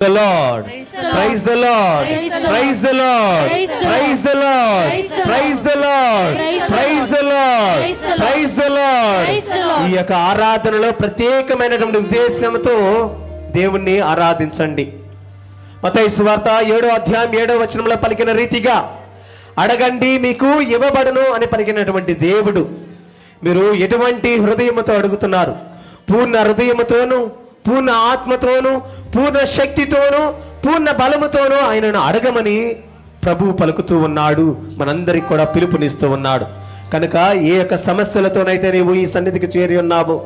the Lord. Praise the Lord. Praise the Lord. Praise the Lord. Praise the Lord. Praise the Lord. Praise the Lord. ఈ యొక్క ఆరాధనలో ప్రత్యేకమైనటువంటి ఉద్దేశంతో దేవుణ్ణి ఆరాధించండి మతైసు వార్త ఏడో అధ్యాయం ఏడో వచనంలో పలికిన రీతిగా అడగండి మీకు ఇవ్వబడను అని పలికినటువంటి దేవుడు మీరు ఎటువంటి హృదయంతో అడుగుతున్నారు పూర్ణ హృదయముతోను పూర్ణ ఆత్మతోను పూర్ణ శక్తితోను పూర్ణ బలముతోను ఆయనను అడగమని ప్రభు పలుకుతూ ఉన్నాడు. మనందరికి కూడా పిలుపునిస్తూ ఉన్నాడు. కనుక ఏ యొక్క సమస్యలతోనైతే నీవు ఈ సన్నిధికి చేరి ఉన్నావు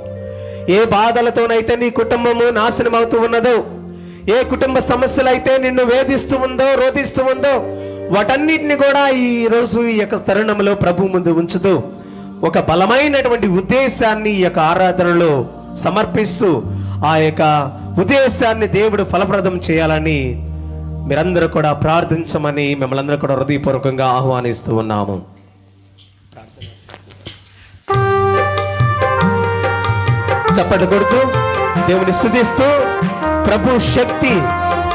ఏ బాధలతోనైతే నీ కుటుంబము నాశనం అవుతూ ఉన్నదో ఏ కుటుంబ సమస్యలు అయితే నిన్ను వేధిస్తూ ఉందో రోధిస్తూ ఉందో వాటన్నిటిని కూడా ఈ రోజు ఈ యొక్క తరుణంలో ప్రభు ముందు ఉంచుతూ ఒక బలమైనటువంటి ఉద్దేశాన్ని ఈ యొక్క ఆరాధనలో సమర్పిస్తూ ఆ యొక్క ఉద్దేశాన్ని దేవుడు ఫలప్రదం చేయాలని మీరందరూ కూడా ప్రార్థించమని మిమ్మల్ని అందరూ కూడా హృదయపూర్వకంగా ఆహ్వానిస్తూ ఉన్నాము. చప్పట్లు కొడుతూ దేవుని స్థుతిస్తూ ప్రభు శక్తి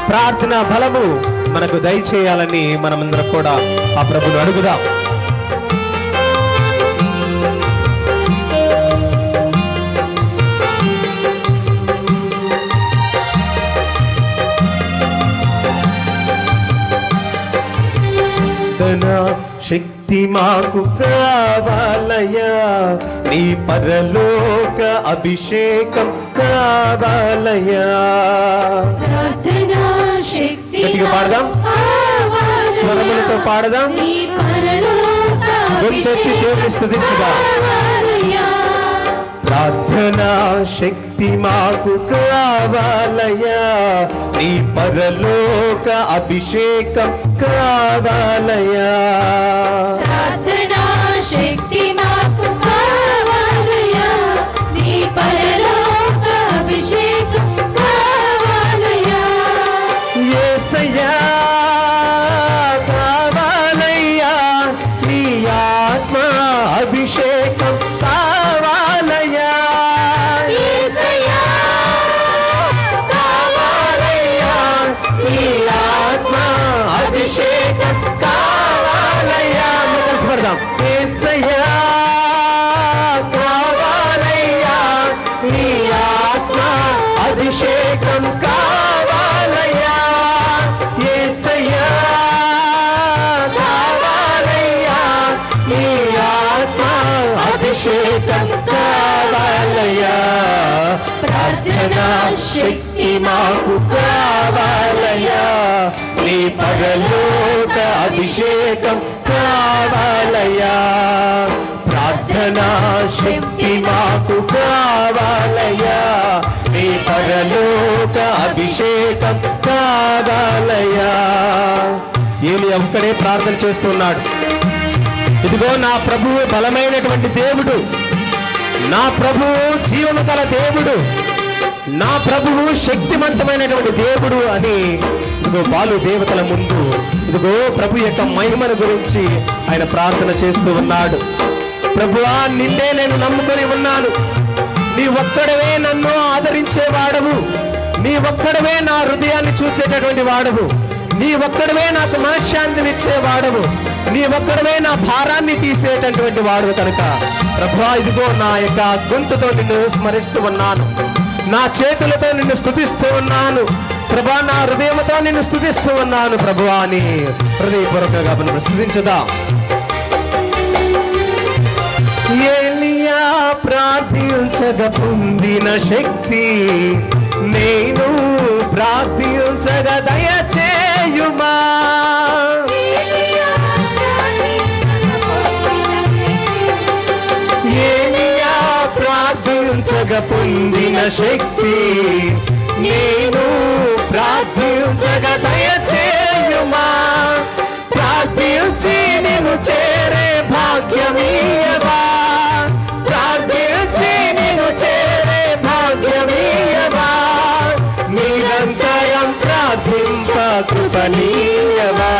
ప్రార్థన బలము మనకు దయచేయాలని మనమందరం కూడా ఆ ప్రభుని అడుగుదాం. శక్తి మాకు కావాలయా నీ పరలోక అభిషేకం కావాలయా గట్టిగా పాడదాం. స్వరములతో పాడదాం. దేవుని స్తుతించుదాం. ప్రార్థనా శక్తి మాకు కావాలయా నీ పరలోక అభిషేకం కావాలయా మాకు కావాలయ్యా. నీ పరలోక అభిషేకం కావాలయ్యా. ప్రార్థనా శక్తి మాకు కావాలయ్యా. నీ పరలోక అభిషేకం కావాలయ్యా. ఏమి ఒక్కడే ప్రార్థన చేస్తున్నాడు. ఇదిగో నా ప్రభువు బలమైనటువంటి దేవుడు. నా ప్రభువు జీవన గల దేవుడు. నా ప్రభువు శక్తివంతమైనటువంటి దేవుడు అని ఇదిగో బాలు దేవతల ముందు ఇదిగో ప్రభు యొక్క మహిమను గురించి ఆయన ప్రార్థన చేస్తూ ఉన్నాడు. ప్రభువా నిన్నే నేను నమ్ముకొని ఉన్నాను. నీ ఒక్కడవే నన్ను ఆదరించే వాడవు. నీ ఒక్కడవే నా హృదయాన్ని చూసేటటువంటి వాడవు. నీ ఒక్కడవే నాకు మనశ్శాంతినిచ్చే వాడవు. నీ ఒక్కడవే నా భారాన్ని తీసేటటువంటి వాడు కనుక. ప్రభా ఇదిగో నా యొక్క గొంతుతో నిన్ను స్మరిస్తూ ఉన్నాను. నా చేతులతో నిన్ను స్తుతిస్తూ ఉన్నాను. ప్రభా నా హృదయంతో నిన్ను స్తుతిస్తూ ఉన్నాను ప్రభు అని హృదయపూర్వకంగా మనం స్థుతించుదాం ఏలియా ప్రార్థించగ పొందిన శక్తి నేను ప్రార్థించగ దయచేయుమా? ప్రార్థించగ పొందిన శక్తి నేను ప్రార్థించగ దయచేయుమా. ప్రార్థించి నేను చేరే భాగ్యమీయవా ప్రార్థించి నేను చేరే భాగ్యమీయవా నిరంతరం ప్రార్థించ కృపణీయవా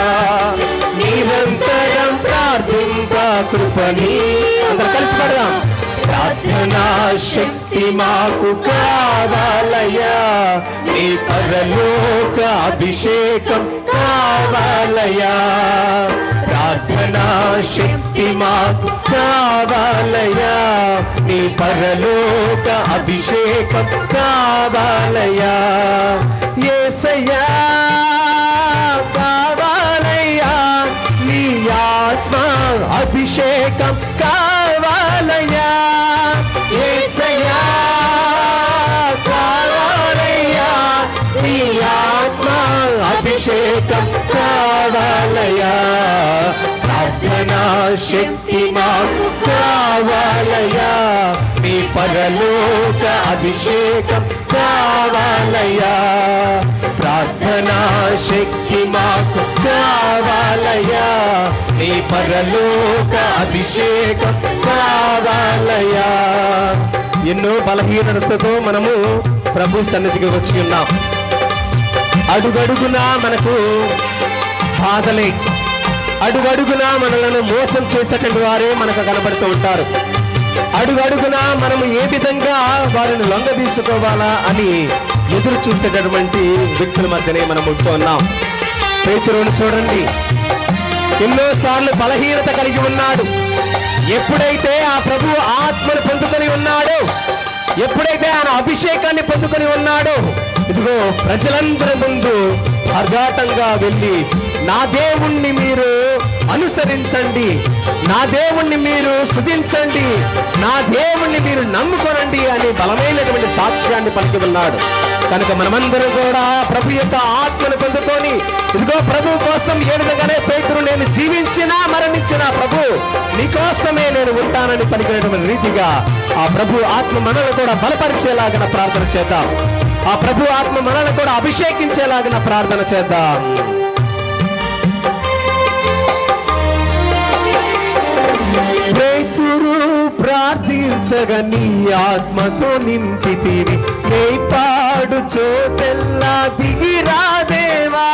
నిరంతరం ప్రార్థింప కృపణీ అందరు కలిసి పడదాం. ప్రార్థనా శక్తి మాకు కావాలయ్యా. నీ పరలోక అభిషేకం కావాలయ్యా. ప్రార్థనా శక్తి మాకు కావాలయ్యా. నీ పరలోక అభిషేకం కావాలయ్యా. ఏసయ్యా కావాలయ్యా. నీ ఆత్మ అభిషేకం కావాలయా ప్రార్థనా శక్తి మాకు కావాలయా? మీ పరలోక అభిషేకం కావాలయా? ప్రార్థనా శక్తి మాకు కావాలయా? నీ పరలోక అభిషేకం కావాలయా? ఎన్నో బలహీనతతో మనము ప్రభు సన్నిధికి వచ్చి ఉన్నాం. అడుగడుగునా మనకు బాధలే. అడుగడుగునా మనలను మోసం చేసేటువంటి వారే మనకు కనబడుతూ ఉంటారు. అడుగడుగున మనము ఏ విధంగా వారిని లొంగ తీసుకోవాలా అని ఎదురు చూసేటటువంటి వ్యక్తుల మధ్యనే మనం ఉంటూ ఉన్నాం. పేతురుని చూడండి. ఎన్నోసార్లు బలహీనత కలిగి ఉన్నాడు. ఎప్పుడైతే ఆ ప్రభు ఆత్మను పొందుకొని ఉన్నాడో ఎప్పుడైతే ఆయన అభిషేకాన్ని పొందుకొని ఉన్నాడో ఇదిగో ప్రజలందరి ముందు అర్ఘాటంగా వెళ్ళి నా దేవుణ్ణి మీరు అనుసరించండి నా దేవుణ్ణి మీరు స్థుతించండి నా దేవుణ్ణి మీరు నమ్ముకొనండి అనే బలమైనటువంటి సాక్ష్యాన్ని పలికి ఉన్నాడు. కనుక మనమందరం కూడా ప్రభు యొక్క ఆత్మను పొందుకొని ఇదిగో ప్రభు కోసం ఏ విధంగానే పేతురు నేను జీవించినా మరణించినా ప్రభు నీకోసమే నేను ఉంటానని పలికినటువంటి రీతిగా ఆ ప్రభు ఆత్మ మనల్ని కూడా బలపరిచేలాగిన ప్రార్థన చేద్దాం. ఆ ప్రభు ఆత్మ మనల్ని కూడా అభిషేకించేలాగిన ప్రార్థన చేద్దాం. పేతురు ప్రార్థించగా నీ ఆత్మతో నింపితివి. నే పాడు చోటెల్లా దిగిరా దేవా.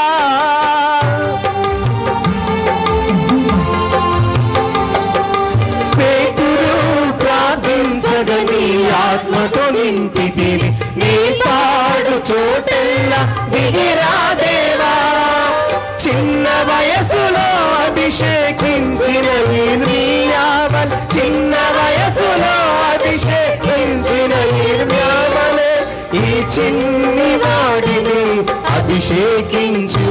అభిషేకించిన ఇర్మియావల్ చిన్న వయసులో అభిషేకించిన ఇర్మియావలే ఈ చిన్ని వాడిని అభిషేకించు.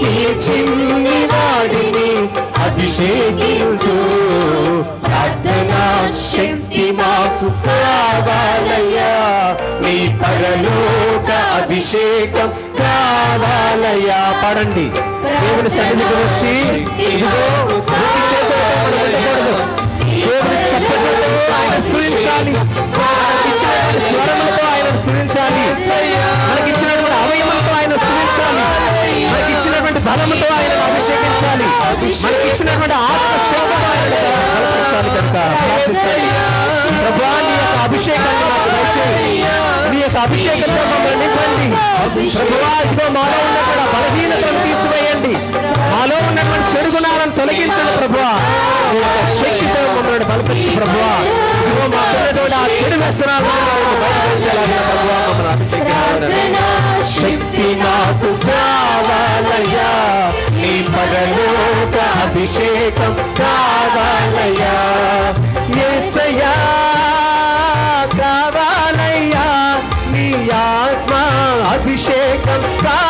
ఈ చిన్ని వాడిని అభిషేకించు. ప్రార్థనా శక్తి మాకు కావాలయ్యా. నీ పరలోక అభిషేకం కావాలయ్యా. పడండి. దేవుని సన్నిధికి వచ్చి ఇదిగో స్థుతించాలి. మనకిచ్చినటువంటి స్వరములతో ఆయన స్తుతించాలి మనకిచ్చినటువంటి అవయములతో ఆయన స్తుతించాలి మనకిచ్చినటువంటి బలముతో ఆయన అభిషేకించాలి. మనకిచ్చినటువంటి ఆత్మశక్తితో ఆయన కల్పించాలి కనుక ప్రార్థించాలి. ప్రభా నీ యొక్క అభిషేకాన్ని మాకు దయచేయి. నీ యొక్క అభిషేకంతో మమ్మల్ని నింపండి ప్రభువా ఇదిగో మాలో ఉన్నటువంటి బలహీనతను తీసివేయండి. మాలో ఉన్నటువంటి చెడు గుణాలను తొలగించండి ప్రభువా శక్తితో మమ్మల్ని బలపరిచి ప్రభువా ఇదిగో ఆ చెడు వ్యసనాలను బయటపరిచేలాగిన ప్రభువా మమ్మల్ని అభిషేకించండి శక్తి నాకు కావాలయ్యా. నీ పరలోక అభిషేకం కావాలయ్యా. యేసయ్యా కావాలయ్యా నీ ఆత్మ అభిషేకం కావాలి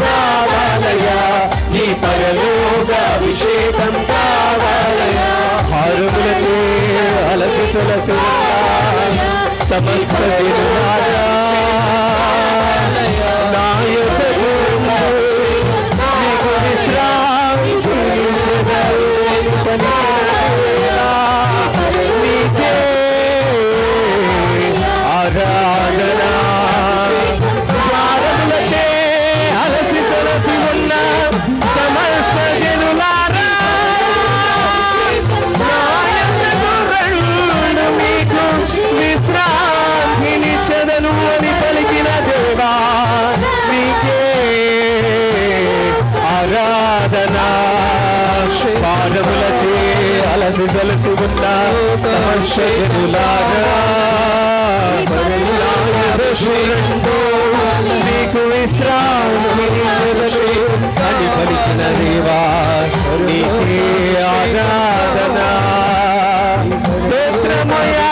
సమస్త జనులారా పాదములచే అలసి సలసి ఉన్న నాయనకు నీకు విశ్రాంతిని చెదను అని పలికిన దేవా నీకే ఆరాధన. స్తోత్రమయా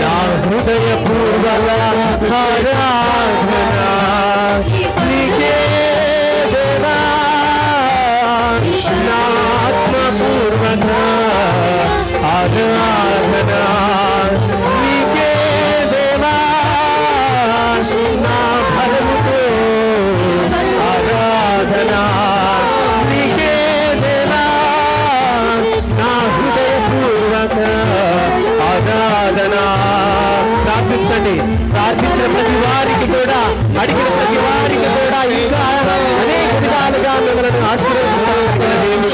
నా హృదయపూర్వక ఆరాధన. ప్రార్థించండి ప్రార్థించిన ప్రతి వారికి కూడా అడిగిన ప్రతి వారికి కూడా ఇంకా అనేక విధాలుగా మిమ్మల్ని ఆశీర్వదిస్తాను. దేవుడు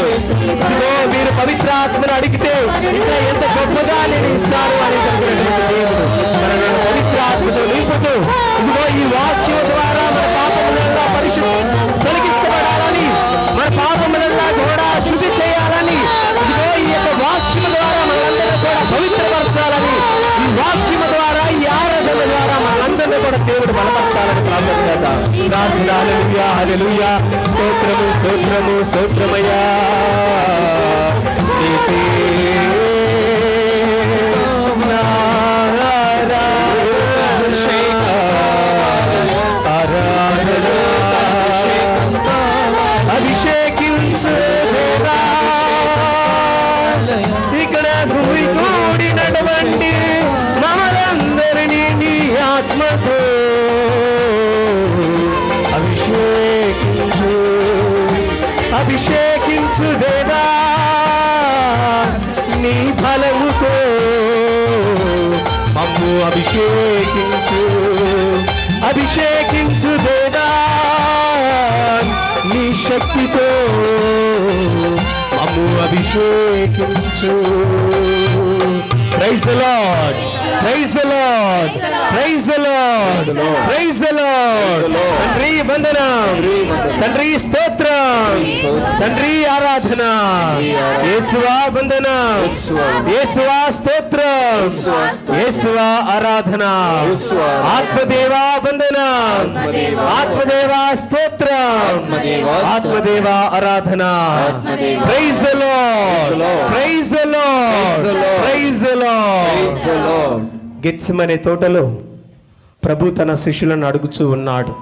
ఇదిగో మీరు పవిత్రాత్మను అడిగితే ఇంకా ఎంత గొప్పగా నేను ఇస్తాను అని చెప్పినటువంటి దేవుడు పవిత్ర ఆత్మతో నింపుతూ ఇదిగో ఈ వాక్యం ద్వారా మన పాపములల్లా పరిశుద్ధి తొలగించబడాలని మన పాపములల్లా కూడా శుద్ధి చేయాలని ఇదిగో ఈ యొక్క వాక్యం ద్వారా మనందరినీ కూడా పవిత్రపరచాలని ఈ వాక్యం ద్వారా ఈ ఆరాధన ద్వారా మనందరినీ కూడా దేవుడు బలపరచాలని ప్రార్థన చేద్దాం. ప్రార్థన హల్లెలూయా హల్లెలూయా. స్తోత్రము స్తోత్రము స్తోత్రమయ్యా. ఇక్కడ భూమి కూడి మమ్మలందరినీ నీ ఆత్మతో అభిషేకించు అభిషేకించు దే మమ్ము అభిషేకించు. అభిషేకించు దేవా నీ శక్తితో. మమ్ము అభిషేకించు. Praise the lord praise the lord praise the lord praise the lord తండ్రి వందనం తండ్రి స్తోత్రం తండ్రి ఆరాధన యేసువా వందనం యేసువా స్తోత్రం యేసువా ఆరాధన ఆత్మదేవా వందనం ఆత్మదేవా స్తోత్రం ఆత్మదేవా ఆరాధన praise the lord praise the lord praise the lord Gethsemane తోటలో ప్రభు తన శిష్యులను అడుగుచూ ఉన్నాడు.